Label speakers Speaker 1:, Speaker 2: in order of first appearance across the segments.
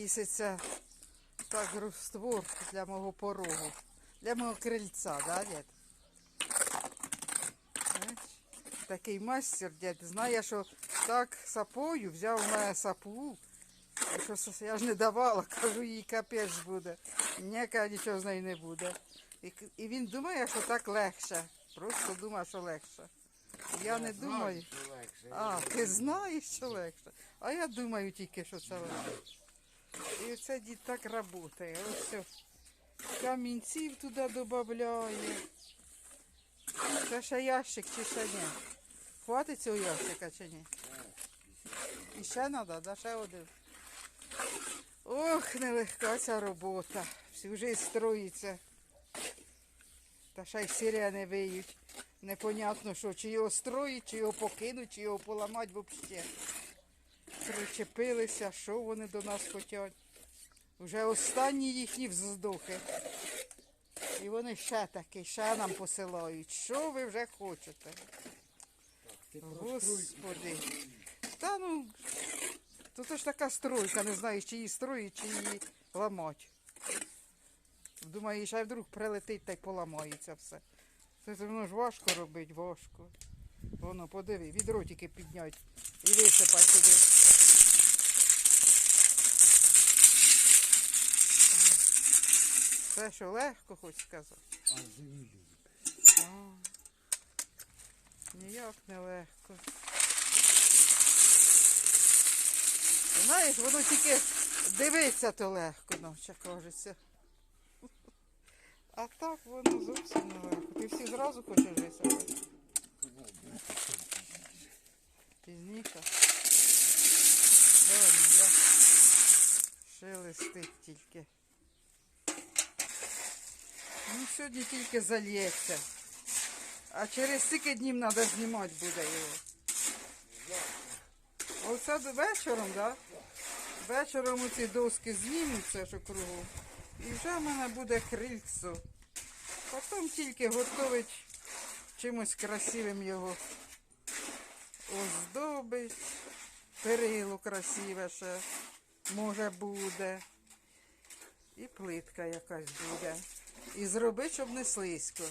Speaker 1: повіситься так раствор для мого порогу, для мого крильця, да, дід? Такий мастер, дід, знає, що так сапою взяв у мене сапу. Що я ж не давала, кажу, їй капець буде. Ніяка нічого з нею не буде. І, і він думає, що так легше. Просто думає, що легше. Я не думаю. А, ти знаєш, що легше. А я думаю тільки, що це легше. І оце дід так працює. Ось. Камінців туди додає. Це ще ящик чи ще ні? Хватить цього ящика чи ні? І ще треба, да? Ще один. Ох, нелегка ця робота. Всю життя строїться. Та ще й сирени виють. Непонятно, що чи його строїть, чи його покинуть, чи його поламати взагалі. Причепилися, що вони до нас хочуть. Вже останні їхні вздохи. І вони ще таки, ще нам посилають. Що ви вже хочете? Господи. Та ну, то це ж така стройка, не знаю, чи її строїть, чи її ламать. Думаю, ще вдруг прилетить та й поламається все. Це воно ж важко робить, важко. Воно, подиви, відро тільки піднять і висипати туди. Це що легко, хоч сказати.
Speaker 2: А.
Speaker 1: А, Ніяк не легко. Знаєш, воно тільки дивиться то легко, наче кажеться. А так воно зовсім не легко. Ти всі зразу хочеш висипати. Пізніше. Шелестить тільки. Сьогодні тільки зальється. А через скільки днів треба знімати буде його. Оце вечором, так? Да? Вечором оці доски знімуться, що кругом. І вже в мене буде крильцо. Потім тільки готовить чимось красивим його оздобить. Перило красиве ще може буде. І плитка якась буде. І зробити, щоб не слизько.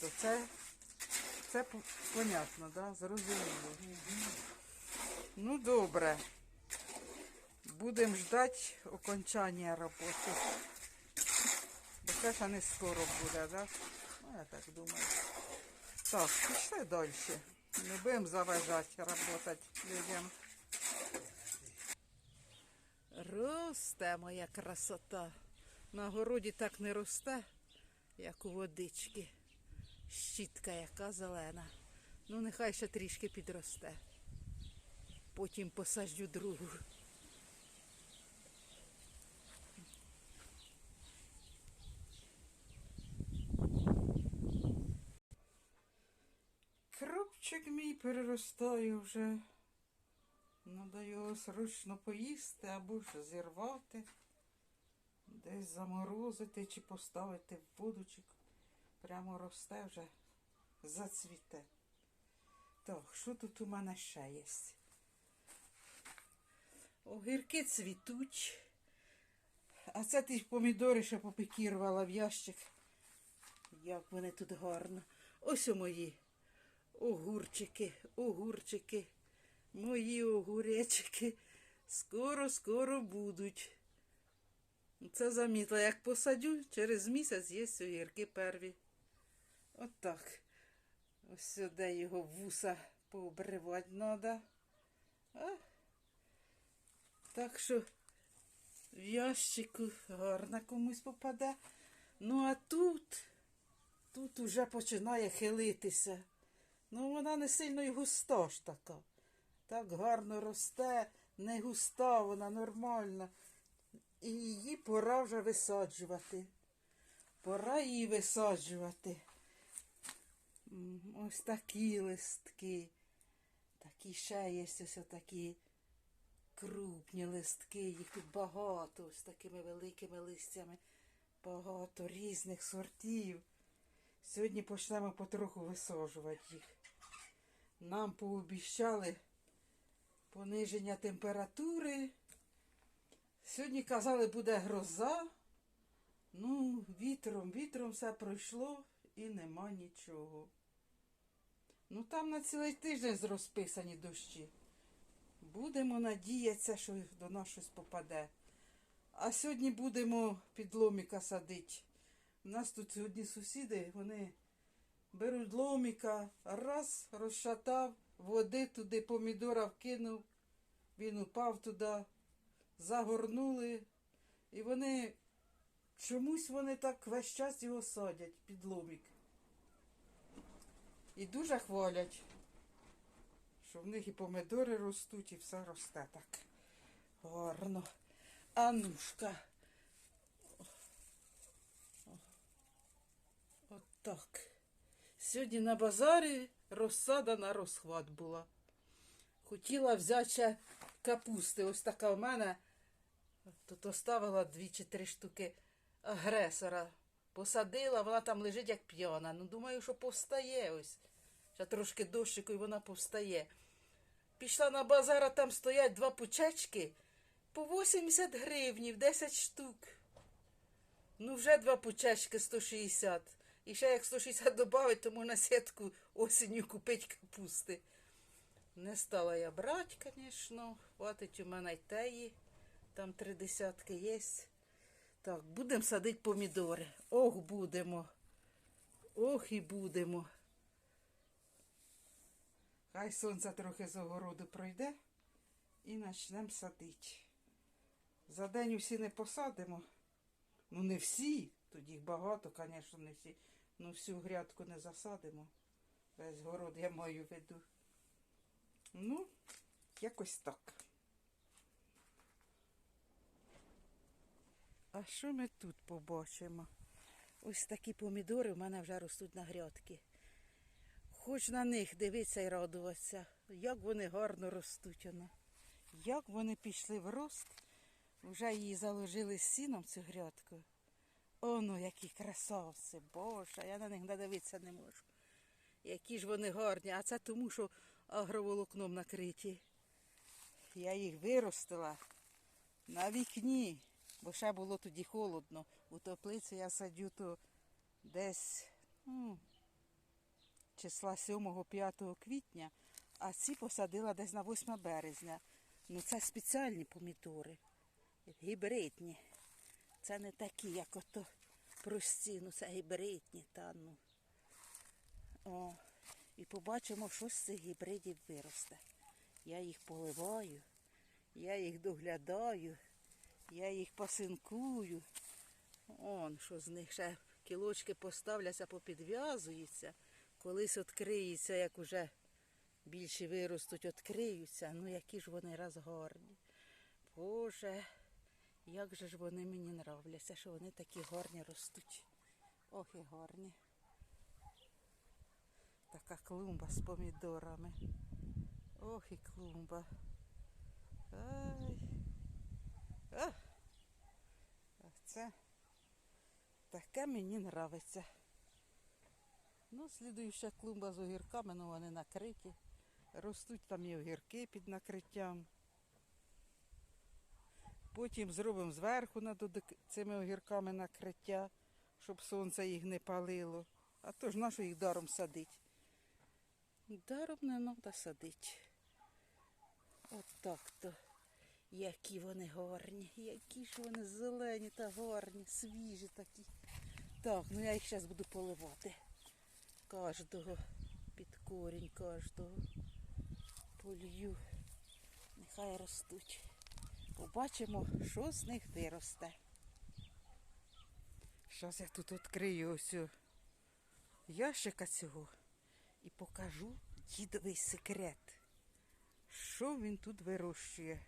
Speaker 1: То це, це понятно, да? Зрозуміло. Ну, добре. Будемо ждати окончання роботи. Бо це ще не скоро буде, да? Ну, я так думаю. Так, пішли далі. Не будемо заважати працювати людям. Росте моя красота. На городі так не росте, як у водички. Щітка яка зелена. Ну, нехай ще трішки підросте. Потім посаджу другу. Кропчик мій переростає вже. Надо його срочно поїсти або ж зірвати, десь заморозити чи поставити в водочок. Прямо росте вже, зацвіте. Так, що тут у мене ще є? Огірки цвітуть. А це ті помідори, що попекірувала в ящик. Як вони тут гарно. Ось у мої огурчики, огурчики. Мої огуречики скоро-скоро будуть. Це замітила, як посадю, через місяць є огірки перві. От так. Ось сюди його вуса пообривати треба. Так що в ящику гарно комусь попаде. Ну а тут, тут уже починає хилитися. Ну, вона не сильно й густа ж така. Так гарно росте, не густа, вона нормальна. І її пора вже висаджувати. Пора її висаджувати. Ось такі листки. Такі ще є ось такі крупні листки. Їх тут багато з такими великими листями. Багато різних сортів. Сьогодні почнемо потроху висаджувати їх. Нам пообіщали пониження температури Сьогодні казали, буде гроза. Ну, вітром, вітром все пройшло і нема нічого. Ну там на цілий тиждень розписані дощі. Будемо надіятися, що до нас щось попаде. А сьогодні будемо під ломіка садити. У нас тут сьогодні сусіди, вони беруть ломіка, раз, розшатав, води туди, помідора вкинув, він упав туди, загорнули. І вони чомусь вони так весь час його садять під ломік. І дуже хвалять, що в них і помидори ростуть, і все росте так. Гарно. Анушка. От так. Сьогодні на базарі розсада на розхват була. Хотіла взяти капусти. Ось така в мене. Тут оставила дві чи три штуки агресора. Посадила, вона там лежить як п'яна. Ну, думаю, що повстає ось. Ще трошки дощику і вона повстає. Пішла на базар, а там стоять два пучечки по 80 гривнів, 10 штук. Ну, вже два пучечки 160. І ще як 160 додати, то можна сітку осінню купити капусти. Не стала я брати, звісно. Хватить у мене й теї. Там три десятки є. Так, будемо садити помідори. Ох, будемо. Ох і будемо. Хай сонце трохи з огороду пройде і почнемо садити. За день усі не посадимо. Ну, не всі, тут їх багато, звісно, не всі. Ну, всю грядку не засадимо. Весь город я маю в виду. Ну, якось так. А що ми тут побачимо? Ось такі помідори в мене вже ростуть на грядки. Хоч на них дивитися і радуватися, як вони гарно ростуть. Воно. Як вони пішли в рост, вже її заложили сіном цю грядку. Оно, які красавці, боже, я на них надивитися не можу. Які ж вони гарні, а це тому, що агроволокном накриті. Я їх виростила на вікні, бо ще було тоді холодно. У теплицю я садю то десь ну, числа 7-5 квітня, а ці посадила десь на 8 березня. Ну це спеціальні помідори, гібридні. Це не такі, як ото прості, ну це гібридні та ну. О, і побачимо, що з цих гібридів виросте. Я їх поливаю, я їх доглядаю, я їх пасинкую. Он, що з них ще кілочки поставляться, попідв'язуються. Колись відкриються, як уже більше виростуть, відкриються. Ну які ж вони розгарні. Боже, як же ж вони мені нравляться, що вони такі гарні ростуть. Ох і гарні. Така клумба з помідорами. Ох і клумба. Ай. А Це таке мені нравиться. Ну, слідуюча клумба з огірками, ну вони накриті. Ростуть там і огірки під накриттям. Потім зробимо зверху над цими огірками накриття, щоб сонце їх не палило. А то ж нащо їх даром садить? Даром не треба садити. От так то. Які вони гарні, які ж вони зелені та гарні, свіжі такі. Так, ну я їх зараз буду поливати. Кожного під корінь кожного. Полью. Нехай ростуть. Побачимо, що з них виросте. Зараз я тут відкрию ось ящика цього і покажу дідовий секрет. Що він тут вирощує?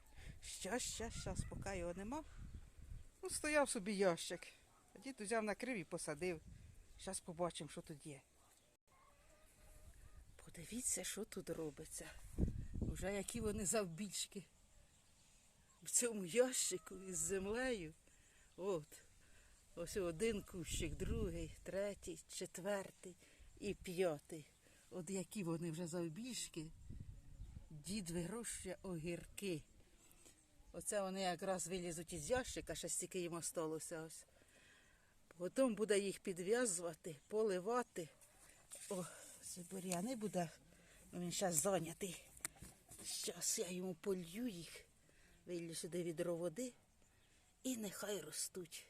Speaker 1: Щас, щас, щас, поки його нема. Ну, стояв собі ящик. А дід взяв накрив і посадив. Зараз побачимо, що тут є. Подивіться, що тут робиться. Уже які вони завбільшки. В цьому ящику із землею. От. Ось один кущик, другий, третій, четвертий і п'ятий. От які вони вже завбільшки. Дід вирощує огірки. Оце вони якраз вилізуть із ящика, ще стільки їм осталося ось. Потім буде їх підв'язувати, поливати. О, це бур'яни буде. Ну, Він зараз зайнятий. Зараз я йому полью їх, вилью сюди відро води і нехай ростуть.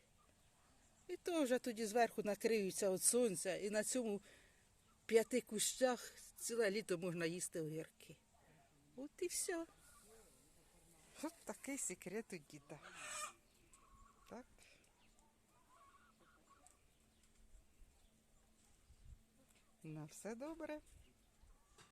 Speaker 1: І то вже тоді зверху накриються від сонця, і на цьому п'яти кущах ціле літо можна їсти огірки. От і все. От такий секрет у діда. Так. На все добре.